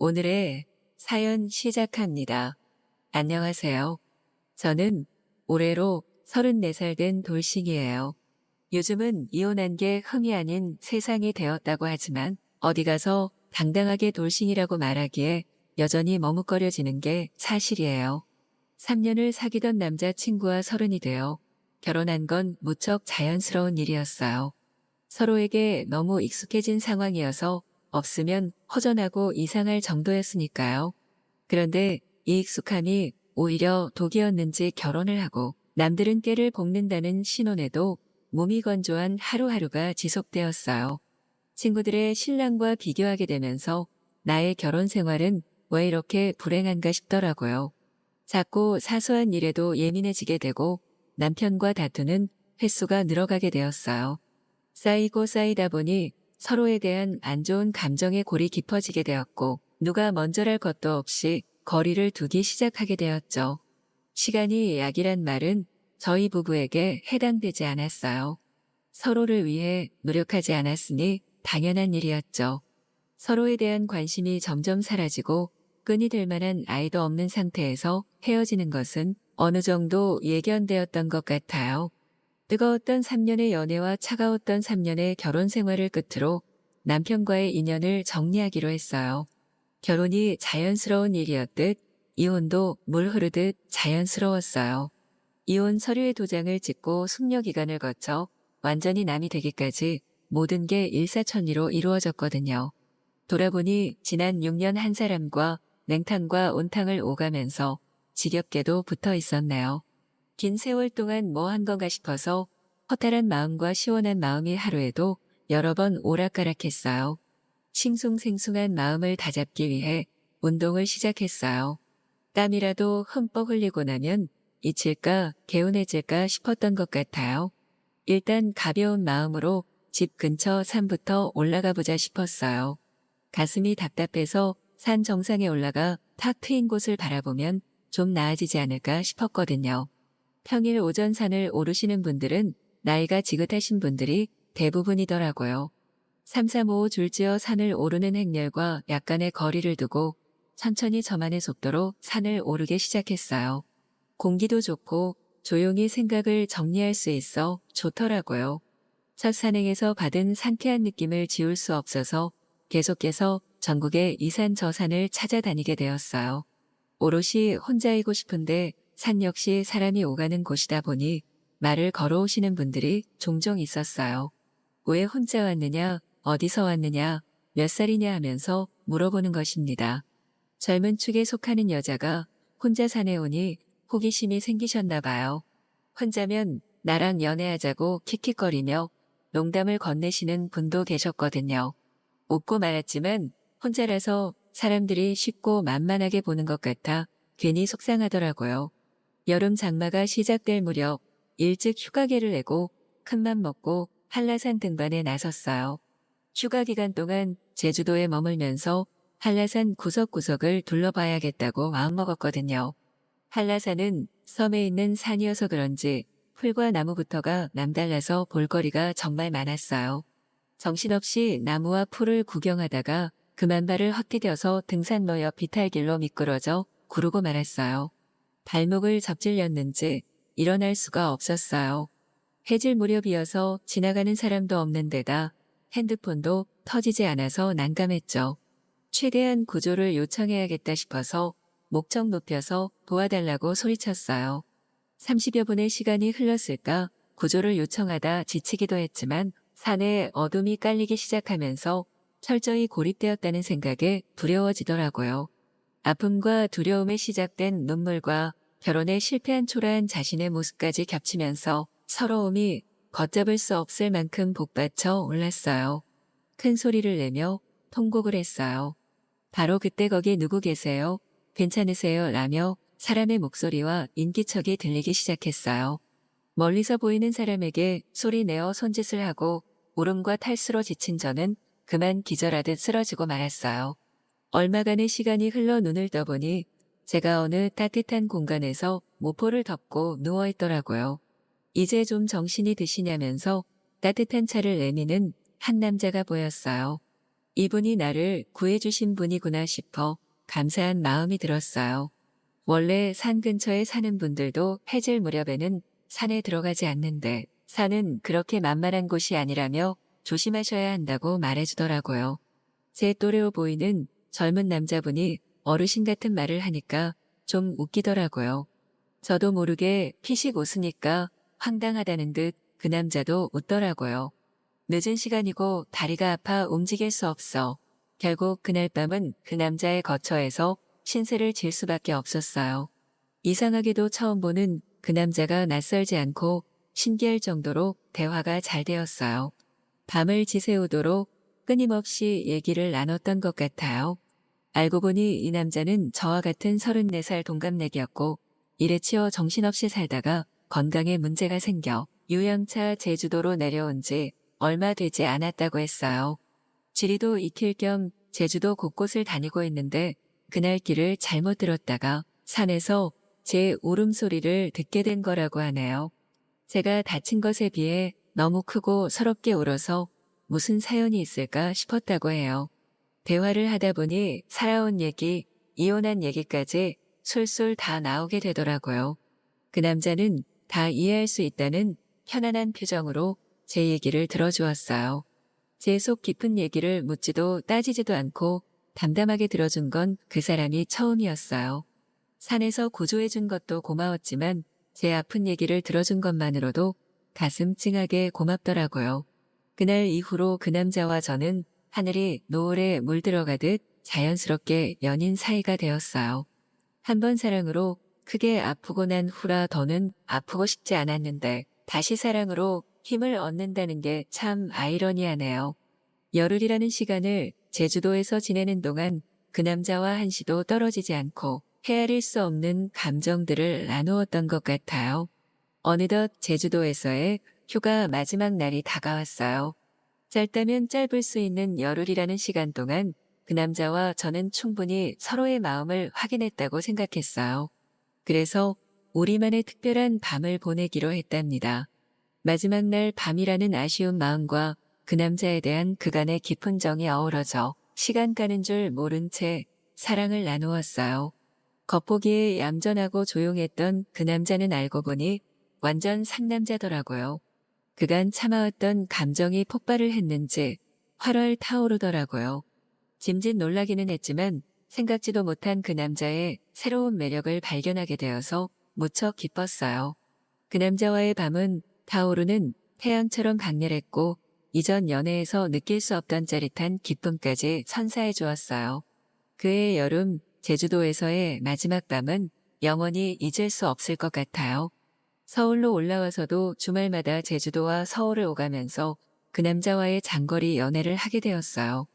오늘의 사연 시작합니다. 안녕하세요. 저는 올해로 34살 된 돌싱이에요. 요즘은 이혼한 게 흠이 아닌 세상이 되었다고 하지만 어디 가서 당당하게 돌싱이라고 말하기에 여전히 머뭇거려지는 게 사실이에요. 3년을 사귀던 남자친구와 서른이 되어 결혼한 건 무척 자연스러운 일이었어요. 서로에게 너무 익숙해진 상황이어서 없으면 허전하고 이상할 정도였으니까요. 그런데 이 익숙함이 오히려 독이었는지 결혼을 하고 남들은 깨를 볶는다는 신혼에도 몸이 건조한 하루하루가 지속되었어요. 친구들의 신랑과 비교하게 되면서 나의 결혼 생활은 왜 이렇게 불행한가 싶더라고요. 작고 사소한 일에도 예민해지게 되고 남편과 다투는 횟수가 늘어가게 되었어요. 쌓이고 쌓이다 보니 서로에 대한 안 좋은 감정의 골이 깊어지게 되었고 누가 먼저랄 것도 없이 거리를 두기 시작하게 되었죠. 시간이 약이란 말은 저희 부부에게 해당되지 않았어요. 서로를 위해 노력하지 않았으니 당연한 일이었죠. 서로에 대한 관심이 점점 사라지고 끈이 될 만한 아이도 없는 상태에서 헤어지는 것은 어느 정도 예견되었던 것 같아요. 뜨거웠던 3년의 연애와 차가웠던 3년의 결혼 생활을 끝으로 남편과의 인연을 정리하기로 했어요. 결혼이 자연스러운 일이었듯 이혼도 물 흐르듯 자연스러웠어요. 이혼 서류의 도장을 찍고 숙려 기간을 거쳐 완전히 남이 되기까지 모든 게 일사천리로 이루어졌거든요. 돌아보니 지난 6년 한 사람과 냉탕과 온탕을 오가면서 지겹게도 붙어 있었네요. 긴 세월 동안 뭐 한 건가 싶어서 허탈한 마음과 시원한 마음이 하루에도 여러 번 오락가락했어요. 싱숭생숭한 마음을 다잡기 위해 운동을 시작했어요. 땀이라도 흠뻑 흘리고 나면 잊힐까 개운해질까 싶었던 것 같아요. 일단 가벼운 마음으로 집 근처 산부터 올라가 보자 싶었어요. 가슴이 답답해서 산 정상에 올라가 탁 트인 곳을 바라보면 좀 나아지지 않을까 싶었거든요. 평일 오전 산을 오르시는 분들은 나이가 지긋하신 분들이 대부분이더라고요. 335 줄지어 산을 오르는 행렬과 약간의 거리를 두고 천천히 저만의 속도로 산을 오르게 시작했어요. 공기도 좋고 조용히 생각을 정리할 수 있어 좋더라고요. 첫 산행에서 받은 상쾌한 느낌을 지울 수 없어서 계속해서 전국의 이산 저산을 찾아다니게 되었어요. 오롯이 혼자이고 싶은데 산 역시 사람이 오가는 곳이다 보니 말을 걸어오시는 분들이 종종 있었어요. 왜 혼자 왔느냐, 어디서 왔느냐, 몇 살이냐 하면서 물어보는 것입니다. 젊은 축에 속하는 여자가 혼자 산에 오니 호기심이 생기셨나 봐요. 혼자면 나랑 연애하자고 킥킥거리며 농담을 건네시는 분도 계셨거든요. 웃고 말았지만 혼자라서 사람들이 쉽고 만만하게 보는 것 같아 괜히 속상하더라고요. 여름 장마가 시작될 무렵 일찍 휴가계를 내고 큰맘 먹고 한라산 등반에 나섰어요. 휴가 기간 동안 제주도에 머물면서 한라산 구석구석을 둘러봐야겠다고 마음먹었거든요. 한라산은 섬에 있는 산이어서 그런지 풀과 나무부터가 남달라서 볼거리가 정말 많았어요. 정신없이 나무와 풀을 구경하다가 그만 발을 헛디뎌서 등산로 옆 비탈길로 미끄러져 구르고 말았어요. 발목을 접질렸는지 일어날 수가 없었어요. 해질 무렵이어서 지나가는 사람도 없는 데다 핸드폰도 터지지 않아서 난감했죠. 최대한 구조를 요청해야겠다 싶어서 목청 높여서 도와달라고 소리쳤어요. 30여 분의 시간이 흘렀을까 구조를 요청하다 지치기도 했지만 산에 어둠이 깔리기 시작하면서 철저히 고립되었다는 생각에 두려워지더라고요. 아픔과 두려움에 시작된 눈물과 결혼에 실패한 초라한 자신의 모습까지 겹치면서 서러움이 걷잡을 수 없을 만큼 복받쳐 올랐어요. 큰 소리를 내며 통곡을 했어요. 바로 그때 거기 누구 계세요? 괜찮으세요? 라며 사람의 목소리와 인기척이 들리기 시작했어요. 멀리서 보이는 사람에게 소리 내어 손짓을 하고 울음과 탈수로 지친 저는 그만 기절하듯 쓰러지고 말았어요. 얼마간의 시간이 흘러 눈을 떠보니 제가 어느 따뜻한 공간에서 모포를 덮고 누워있더라고요. 이제 좀 정신이 드시냐면서 따뜻한 차를 내미는 한 남자가 보였어요. 이분이 나를 구해주신 분이구나 싶어 감사한 마음이 들었어요. 원래 산 근처에 사는 분들도 해질 무렵에는 산에 들어가지 않는데 산은 그렇게 만만한 곳이 아니라며 조심하셔야 한다고 말해주더라고요. 제 또래로 보이는 젊은 남자분이 어르신 같은 말을 하니까 좀 웃기더라고요. 저도 모르게 피식 웃으니까 황당하다는 듯 그 남자도 웃더라고요. 늦은 시간이고 다리가 아파 움직일 수 없어. 결국 그날 밤은 그 남자의 거처에서 신세를 질 수밖에 없었어요. 이상하게도 처음 보는 그 남자가 낯설지 않고 신기할 정도로 대화가 잘 되었어요. 밤을 지새우도록 끊임없이 얘기를 나눴던 것 같아요. 알고 보니 이 남자는 저와 같은 34살 동갑내기였고 일에 치여 정신없이 살다가 건강에 문제가 생겨 유영차 제주도로 내려온 지 얼마 되지 않았다고 했어요. 지리도 익힐 겸 제주도 곳곳을 다니고 있는데 그날 길을 잘못 들었다가 산에서 제 울음소리를 듣게 된 거라고 하네요. 제가 다친 것에 비해 너무 크고 서럽게 울어서 무슨 사연이 있을까 싶었다고 해요. 대화를 하다 보니 살아온 얘기, 이혼한 얘기까지 술술 다 나오게 되더라고요. 그 남자는 다 이해할 수 있다는 편안한 표정으로 제 얘기를 들어주었어요. 제 속 깊은 얘기를 묻지도 따지지도 않고 담담하게 들어준 건 그 사람이 처음이었어요. 산에서 구조해준 것도 고마웠지만 제 아픈 얘기를 들어준 것만으로도 가슴 찡하게 고맙더라고요. 그날 이후로 그 남자와 저는 하늘이 노을에 물들어가듯 자연스럽게 연인 사이가 되었어요. 한 번 사랑으로 크게 아프고 난 후라 더는 아프고 싶지 않았는데 다시 사랑으로 힘을 얻는다는 게 참 아이러니하네요. 열흘이라는 시간을 제주도에서 지내는 동안 그 남자와 한시도 떨어지지 않고 헤아릴 수 없는 감정들을 나누었던 것 같아요. 어느덧 제주도에서의 휴가 마지막 날이 다가왔어요. 짧다면 짧을 수 있는 열흘이라는 시간 동안 그 남자와 저는 충분히 서로의 마음을 확인했다고 생각했어요. 그래서 우리만의 특별한 밤을 보내기로 했답니다. 마지막 날 밤이라는 아쉬운 마음과 그 남자에 대한 그간의 깊은 정이 어우러져 시간 가는 줄 모른 채 사랑을 나누었어요. 겉보기에 얌전하고 조용했던 그 남자는 알고 보니 완전 상남자더라고요. 그간 참아왔던 감정이 폭발을 했는지 활활 타오르더라고요. 짐짓 놀라기는 했지만 생각지도 못한 그 남자의 새로운 매력을 발견하게 되어서 무척 기뻤어요. 그 남자와의 밤은 타오르는 태양처럼 강렬했고 이전 연애에서 느낄 수 없던 짜릿한 기쁨까지 선사해 주었어요. 그해 여름 제주도에서의 마지막 밤은 영원히 잊을 수 없을 것 같아요. 서울로 올라와서도 주말마다 제주도와 서울을 오가면서 그 남자와의 장거리 연애를 하게 되었어요.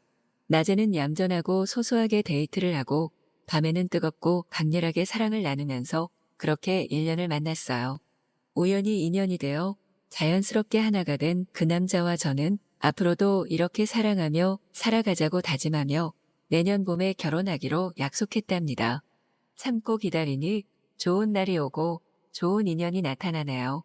낮에는 얌전하고 소소하게 데이트를 하고 밤에는 뜨겁고 강렬하게 사랑을 나누면서 그렇게 1년을 만났어요. 우연히 인연이 되어 자연스럽게 하나가 된 그 남자와 저는 앞으로도 이렇게 사랑하며 살아가자고 다짐하며 내년 봄에 결혼하기로 약속했답니다. 참고 기다리니 좋은 날이 오고 좋은 인연이 나타나네요.